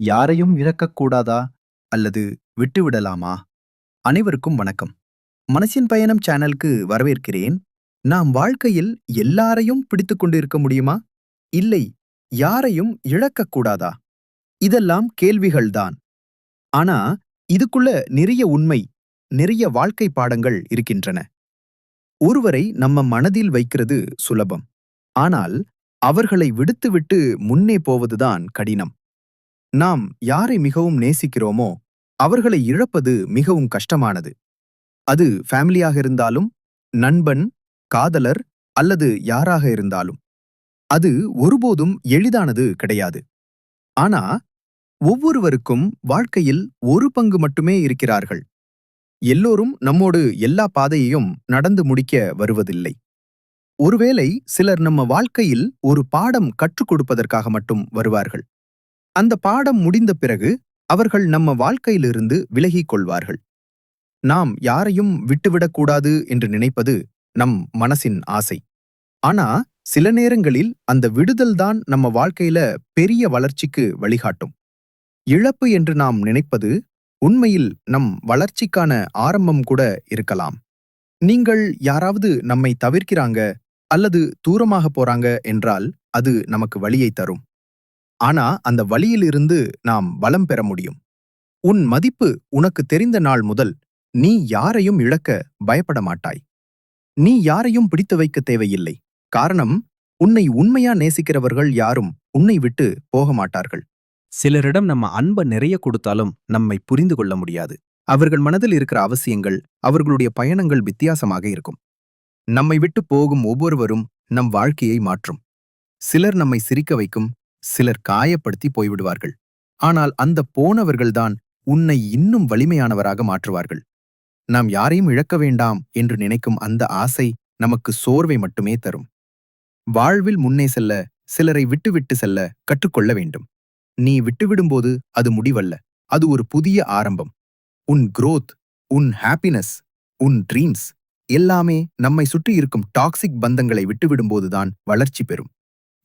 யாரையும் இழக்கக்கூடாதா அல்லது விட்டுவிடலாமா? அனைவருக்கும் வணக்கம். மனசின் பயணம் சேனலுக்கு வரவேற்கிறேன். நாம் வாழ்க்கையில் எல்லாரையும் பிடித்துக் கொண்டிருக்க முடியுமா? இல்லை யாரையும் இழக்கக்கூடாதா? இதெல்லாம் கேள்விகள்தான். ஆனா இதுக்குள்ள நிறைய உண்மை நிறைய வாழ்க்கை பாடங்கள் இருக்கின்றன. ஒருவரை நம்ம மனதில் வைக்கிறது சுலபம். ஆனால் அவர்களை விடுத்துவிட்டு முன்னே போவதுதான் கடினம். நாம் யாரை மிகவும் நேசிக்கிறோமோ அவர்களை இழப்பது மிகவும் கஷ்டமானது. அது ஃபேமிலியாக இருந்தாலும் நண்பன் காதலர் அல்லது யாராக இருந்தாலும். அது ஒருபோதும் எளிதானது கிடையாது. ஆனா ஒவ்வொருவருக்கும் வாழ்க்கையில் ஒரு பங்கு மட்டுமே இருக்கிறார்கள். எல்லோரும் நம்மோடு எல்லா பாதையையும் நடந்து முடிக்க வருவதில்லை. ஒருவேளை சிலர் நம்ம வாழ்க்கையில் ஒரு பாடம் கற்றுக் கொடுப்பதற்காக மட்டும் வருவார்கள். அந்த பாடம் முடிந்த பிறகு அவர்கள் நம்ம வாழ்க்கையிலிருந்து விலகிக் கொள்வார்கள் நாம் யாரையும் விட்டுவிடக்கூடாது என்று நினைப்பது நம் மனசின் ஆசை. ஆனா சில நேரங்களில் அந்த விடுதல்தான் நம்ம வாழ்க்கையில பெரிய வளர்ச்சிக்கு வழிகாட்டும். இழப்பு என்று நாம் நினைப்பது உண்மையில் நம் வளர்ச்சிக்கான ஆரம்பம் கூட இருக்கலாம். நீங்கள் யாராவது நம்மை தவிர்க்கிறாங்க அல்லது தூரமாக போறாங்க என்றால் அது நமக்கு வழியை தரும். ஆனா அந்த வழியிலிருந்து நாம் பலம் பெற முடியும். உன் மதிப்பு உனக்கு தெரிந்த நாள் முதல் நீ யாரையும் இழக்க பயப்பட மாட்டாய். நீ யாரையும் பிடித்து வைக்க தேவையில்லை. காரணம் உன்னை உண்மையா நேசிக்கிறவர்கள் யாரும் உன்னை விட்டு போக மாட்டார்கள். சிலரிடம் நம்ம அன்ப நிறைய கொடுத்தாலும் நம்மை புரிந்து கொள்ள முடியாது. அவர்கள் மனதில் இருக்கிற அவசியங்கள் அவர்களுடைய பயணங்கள் வித்தியாசமாக இருக்கும். நம்மை விட்டு போகும் ஒவ்வொருவரும் நம் வாழ்க்கையை மாற்றும். சிலர் நம்மை சிரிக்க வைக்கும் சிலர் காயப்படுத்தி போய்விடுவார்கள். ஆனால் அந்த போனவர்கள்தான் உன்னை இன்னும் வலிமையானவராக மாற்றுவார்கள். நாம் யாரையும் இழக்க வேண்டாம் என்று நினைக்கும் அந்த ஆசை நமக்கு சோர்வை மட்டுமே தரும். வாழ்வில் முன்னே செல்ல சிலரை விட்டுவிட்டு செல்ல கற்றுக்கொள்ள வேண்டும். நீ விட்டுவிடும்போது அது முடிவல்ல. அது ஒரு புதிய ஆரம்பம். உன் குரோத் உன் ஹாப்பினஸ் உன் ட்ரீம்ஸ் எல்லாமே நம்மை சுற்றி இருக்கும் டாக்ஸிக் பந்தங்களை விட்டுவிடும்போதுதான் வளர்ச்சி பெறும்.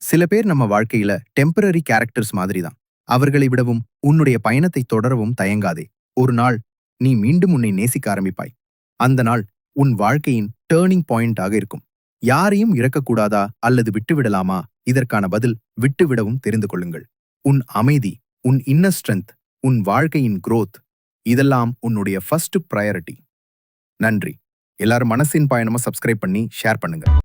சில பேர் நம்ம வாழ்க்கையில டெம்பரரி கேரக்டர்ஸ் மாதிரி தான் அவர்களை விடவும் உன்னுடைய பயணத்தை தொடரவும் தயங்காதே. ஒரு நாள் நீ மீண்டும் உன்னை நேசிக்க ஆரம்பிப்பாய். அந்த நாள் உன் வாழ்க்கையின் டேர்னிங் பாயிண்டாக இருக்கும். யாரையும் இறக்கக்கூடாதா அல்லது விட்டுவிடலாமா? இதற்கான பதில் விட்டுவிடவும் தெரிந்து கொள்ளுங்கள். உன் அமைதி உன் இன்னர் ஸ்ட்ரென்த் உன் வாழ்க்கையின் குரோத் இதெல்லாம் உன்னுடைய ஃபர்ஸ்ட் ப்ரையாரிட்டி நன்றி. எல்லாரும் மனசின் பயணமா சப்ஸ்கிரைப் பண்ணி ஷேர் பண்ணுங்க.